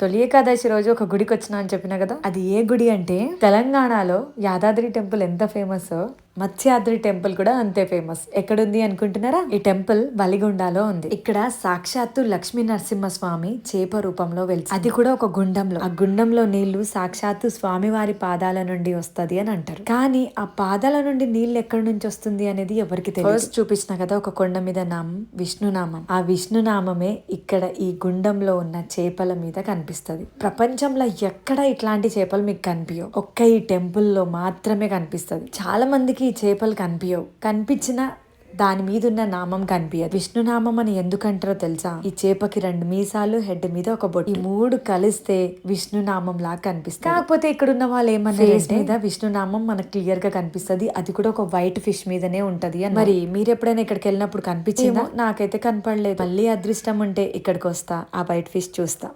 తొలి ఏకాదశి రోజు ఒక గుడికి వచ్చినా అని చెప్పిన కదా? అది ఏ గుడి అంటే? తెలంగాణలో యాదాద్రి టెంపుల్ ఎంత ఫేమస్? మత్స్యాద్రి టెంపుల్ కూడా అంతే ఫేమస్. ఎక్కడుంది అనుకుంటున్నారా? ఈ టెంపుల్ వలిగొండలో ఉంది. ఇక్కడ సాక్షాత్తు లక్ష్మీ నరసింహస్వామి చేప రూపంలో వెళ్తుంది అది కూడా ఒక గుండంలో. ఆ గుండంలో నీళ్ళు సాక్షాత్తు స్వామివారి పాదాల నుండి వస్తది అని అంటారు. కానీ ఆ పాదాల నుండి నీళ్ళు ఎక్కడి నుంచి వస్తుంది అనేది ఎవరికి తెలియదు ఫస్ట్ చూపించిన కదా ఒక కొండ మీద నామం విష్ణునామం. ఆ విష్ణునామమే ఇక్కడ ఈ గుండంలో ఉన్న చేపల మీద కనిపిస్తుంది. ప్రపంచంలో ఎక్కడ ఇట్లాంటి చేపలు మీకు కనిపించవు ఒక్క ఈ టెంపుల్లో మాత్రమే కనిపిస్తుంది. చాలా మందికి ఈ చేపలు కనిపించవు కనిపించిన దాని మీద ఉన్న నామం కనిపించదు విష్ణునామం అని ఎందుకంటారో తెలుసా? ఈ చేపకి రెండు మీసాలు హెడ్ మీద ఒక బొట్టు. ఈ మూడు కలిస్తే విష్ణునామం లాగా కనిపిస్తుంది. కాకపోతే ఇక్కడ ఉన్న వాళ్ళు ఏమన్నా మీద? విష్ణునామం మనకు క్లియర్గా కనిపిస్తది. అది కూడా ఒక వైట్ ఫిష్ మీదనే ఉంటది అని. మరి మీరు ఎప్పుడైనా ఇక్కడికి వెళ్ళినప్పుడు కనిపించిందా? నాకైతే కనపడలేదు. మళ్ళీ అదృష్టం ఉంటే ఇక్కడికి వస్తా. ఆ వైట్ ఫిష్ చూస్తా.